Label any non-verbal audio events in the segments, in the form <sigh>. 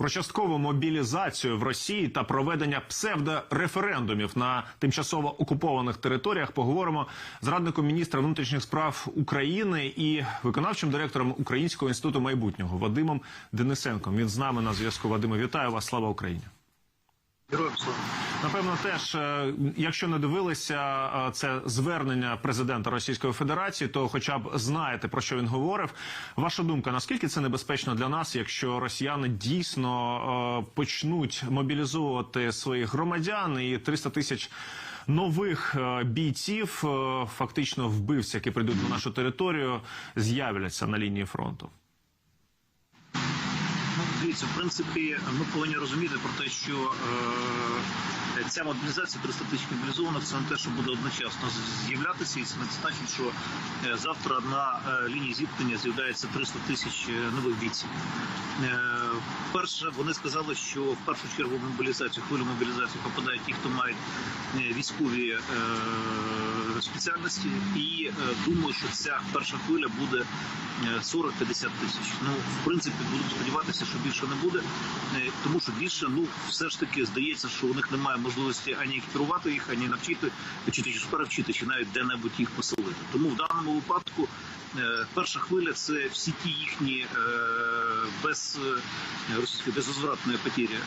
про часткову мобілізацію в Росії та проведення псевдореферендумів на тимчасово окупованих територіях. Поговоримо з радником міністра внутрішніх справ України і виконавчим директором Українського інституту майбутнього Вадимом Денисенком. Він з нами на зв'язку. Вадиме, вітаю вас! Слава Україні! Героям слава. Напевно, теж, е, якщо не дивилися е, це звернення президента Російської Федерації, то хоча б знаєте про що він говорив. Ваша думка, наскільки це небезпечно для нас, якщо росіяни дійсно е, почнуть мобілізовувати своїх громадян і 300 тисяч нових бійців, фактично вбивців, які прийдуть на нашу територію, з'являться на лінії фронту? Дивіться, в принципі, ми повинні розуміти про те, що е, ця мобілізація 300 тисяч мобілізованих це не те, що буде одночасно з'являтися, і це не значить, що е, завтра на е, лінії зіткнення з'являється 300 тисяч е, нових бійців. Е, перше, вони сказали, що в першу чергу мобілізацію, хвилю мобілізації попадають ті, хто мають військові е, спеціальності, і думаю, що ця перша хвиля буде е, 40-50 тисяч. Ну, в принципі, будемо сподіватися, що більше не буде, е, тому що більше, ну, все ж таки здається, що у них немає можливості ані екіпірувати їх, ані навчити, чи чи перевчити, чи навіть де-небудь їх поселити. Тому в даному випадку е, перша хвиля це всі ті їхні е, без російської безвозвратної потері,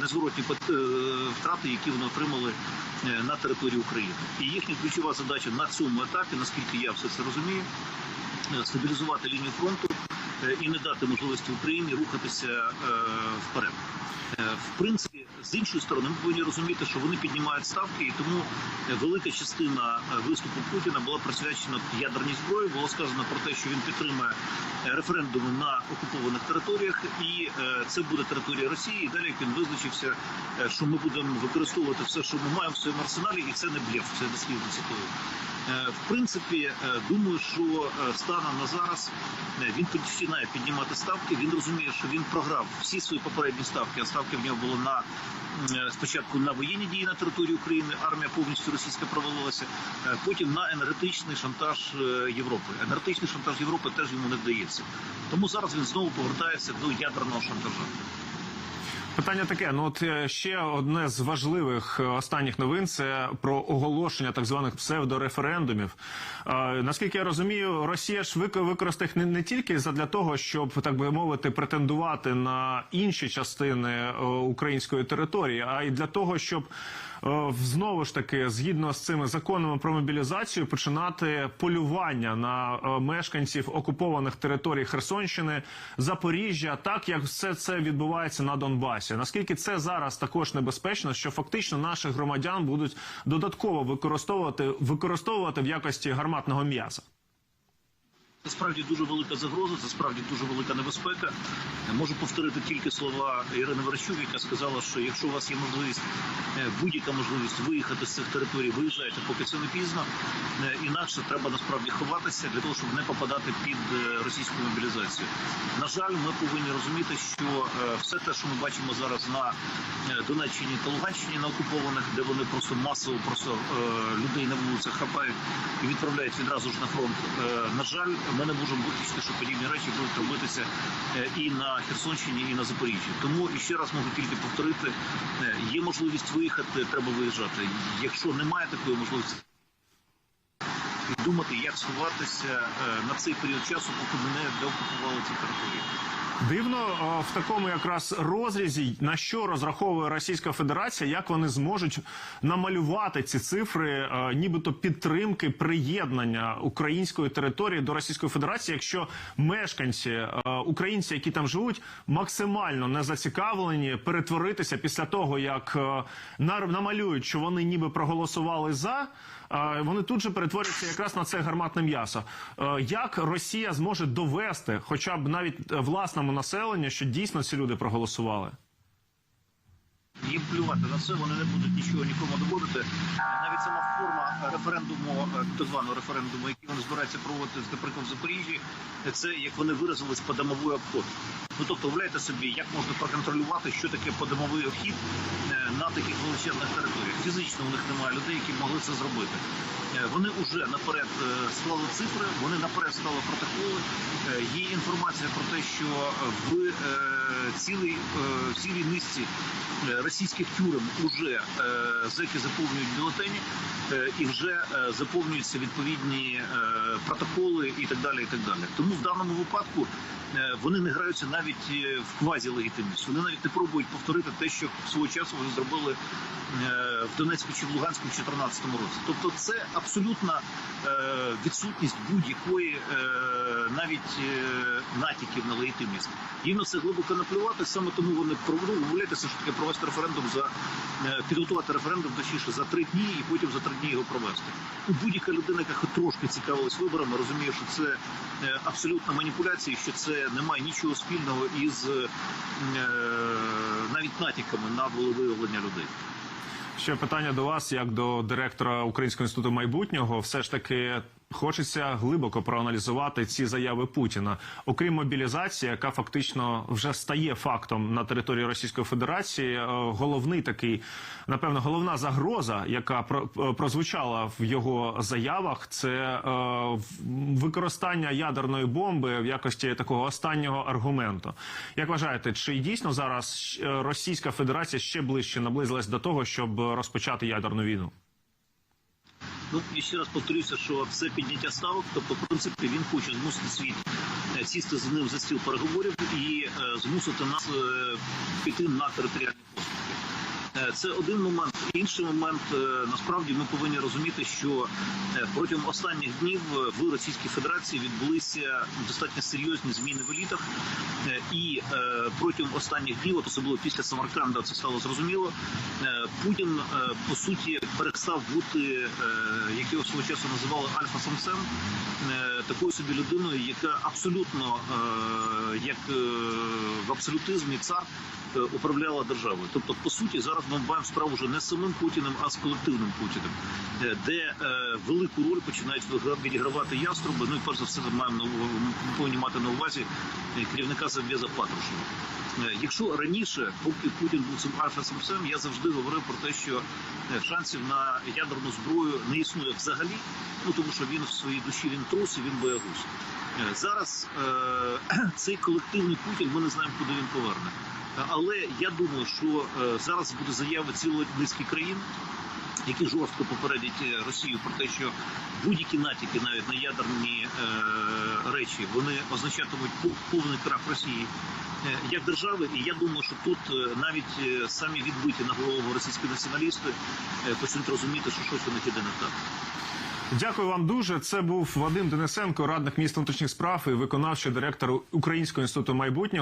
незворотні втрати, які вони отримали на території України. І їхня ключова задача на цьому етапі, наскільки я все це розумію, стабілізувати лінію фронту і не дати можливості Україні рухатися е, вперед. Е, В принципі, з іншої сторони, ми повинні розуміти, що вони піднімають ставки, і тому е, велика частина е, виступу Путіна була присвячена ядерній зброї. Було сказано про те, що він підтримує е, референдуми на окупованих територіях, і це буде територія Росії. І далі як він визначився, що ми будемо використовувати все, що ми маємо в своєму арсеналі, і це не блєф, це дослівно цитую. В принципі, думаю, що станом на зараз він починає піднімати ставки. Він розуміє, що він програв всі свої попередні ставки. А ставки в нього було на спочатку на воєнні дії на території України. Армія повністю російська провалилася. е, Потім на енергетичний шантаж е, Європи. Енергетичний шантаж Європи теж йому не вдається. Тому зараз він знову повертається до ядерного шантажу. Питання таке: ну от е, ще одне з важливих е, останніх новин це про оголошення так званих псевдореферендумів. Е, наскільки я розумію, Росія ж вик- використає їх не, не тільки задля того, щоб так би мовити претендувати на інші частини е, української території, а й для того, щоб знову ж таки, згідно з цими законами про мобілізацію, починати полювання на е, мешканців окупованих територій Херсонщини, Запоріжжя, так як все це відбувається на Донбасі. Наскільки це зараз також небезпечно, що фактично наших громадян будуть додатково використовувати використовувати в якості гарматного м'яса? Це справді дуже велика загроза, це справді дуже велика небезпека. Можу повторити тільки слова Ірини Верещук, яка сказала, що якщо у вас є можливість, е, будь-яка можливість виїхати з цих територій, виїжджайте, поки це не пізно. Е, Інакше треба насправді ховатися для того, щоб не попадати під е, російську мобілізацію. На жаль, ми повинні розуміти, що все те, що ми бачимо зараз на Донеччині та Луганщині на окупованих, де вони просто масово просто людей на вулицях хапають і відправляють відразу ж на фронт. На жаль, ми не можемо виключити, що подібні речі будуть робитися е, і на Херсонщині, і на Запоріжжі. Тому і ще раз можу тільки повторити: е, є можливість виїхати, треба виїжджати. Якщо немає такої можливості. Думати, як сховатися е, на цей період часу, поки ми не деокупували ці території. Дивно в такому якраз розрізі на що розраховує Російська Федерація, як вони зможуть намалювати ці цифри, е, нібито підтримки приєднання української території до Російської Федерації, якщо мешканці е, українці, які там живуть, максимально не зацікавлені перетворитися після того, як намалюють, що вони ніби проголосували за. Вони тут же перетворюються якраз на це гарматне м'ясо. Е, Як Росія зможе довести, хоча б навіть е, власному населенню, що дійсно ці люди проголосували? Їм плювати на це, вони не будуть нічого нікому доводити. Навіть сама форма референдуму, е, так званого референдуму, який вони збираються проводити, наприклад, в Запоріжжі, це як вони виразились подомовий обход. Ну тобто, уявляєте собі, як можна проконтролювати, що таке подомовий обхід е, на таких величезних територіях. Фізично у них немає людей, які могли це зробити. Е, Вони вже наперед склали цифри, вони наперед склали протоколи. Є інформація про те, що в е, цілій, низці е, російських тюрем уже е, зеки заповнюють бюлетені і вже заповнюються відповідні протоколи і так далі. І так далі. Тому в даному випадку вони не граються навіть в квазі-легітимність. Вони навіть не пробують повторити те, що свого часу вони зробили в Донецьку чи в Луганську в 2014 році. Тобто, це абсолютна е, відсутність будь-якої е, навіть е, натяків на легітимність. Їм на це глибоко наплювати, саме тому вони все ж таки провести референдум за е, підготувати референдум точніше за три дні і потім за три дні його провести. Ну, Будь-яка людина, яка трошки цікавилась виборами, розуміє, що це е, абсолютна маніпуляція, що це не має нічого спільного із е, навіть натяками на волевиявлення людей. Ще питання до вас, як до директора Українського інституту майбутнього, все ж таки хочеться глибоко проаналізувати ці заяви Путіна, окрім мобілізації, яка фактично вже стає фактом на території Російської Федерації. е, Головний такий, напевно, головна загроза, яка е, прозвучала в його заявах, це е, використання ядерної бомби в якості такого останнього аргументу. Як вважаєте, чи дійсно зараз Російська Федерація ще ближче наблизилась до того, щоб розпочати ядерну війну? Ну і ще раз повторюся, що це підняття ставок. Тобто, в принципі, він хоче змусити світ е, сісти з ним за стіл переговорів і е, змусити нас е, піти на територіальні Це один момент. Інший момент е, насправді ми повинні розуміти, що е, протягом останніх днів е, в Російській Федерації відбулися достатньо серйозні зміни в елітах, Е, і е, протягом останніх днів, от особливо після Самарканда, це стало зрозуміло. е, Путін е, по суті перестав бути, е, як його свого часу називали альфа-самцем, е, такою собі людиною, яка абсолютно е, як е, в абсолютизмі цар е, управляла державою. Тобто, по суті, зараз ми маємо справу вже не з самим Путіним, а з колективним Путіним, е, де е, велику роль починають відігравати яструби. Ну і перш за все, маємо повинні мати на увазі е, керівника Зав'яза Патрушева. Якщо раніше, поки Путін був цим альфа-самцем, я завжди говорив про те, що шансів на ядерну зброю не існує взагалі, ну тому що він в своїй душі він трус і він боягуз. Зараз е, <clears throat> цей колективний Путін, ми не знаємо, куди він поверне. Але я думаю, що е, зараз буде заява цілої низки країн, які жорстко попередять е, Росію про те, що будь-які натяки навіть на ядерні е, речі вони означатимуть пов- повний крах Росії як держави. І я думаю, що тут навіть самі відбиті на голову російські націоналісти почнуть розуміти, що щось у них іде не так. Дякую вам дуже. Це був Вадим Денисенко, радник міністра внутрішніх справ і виконавчий директор Українського інституту майбутнього.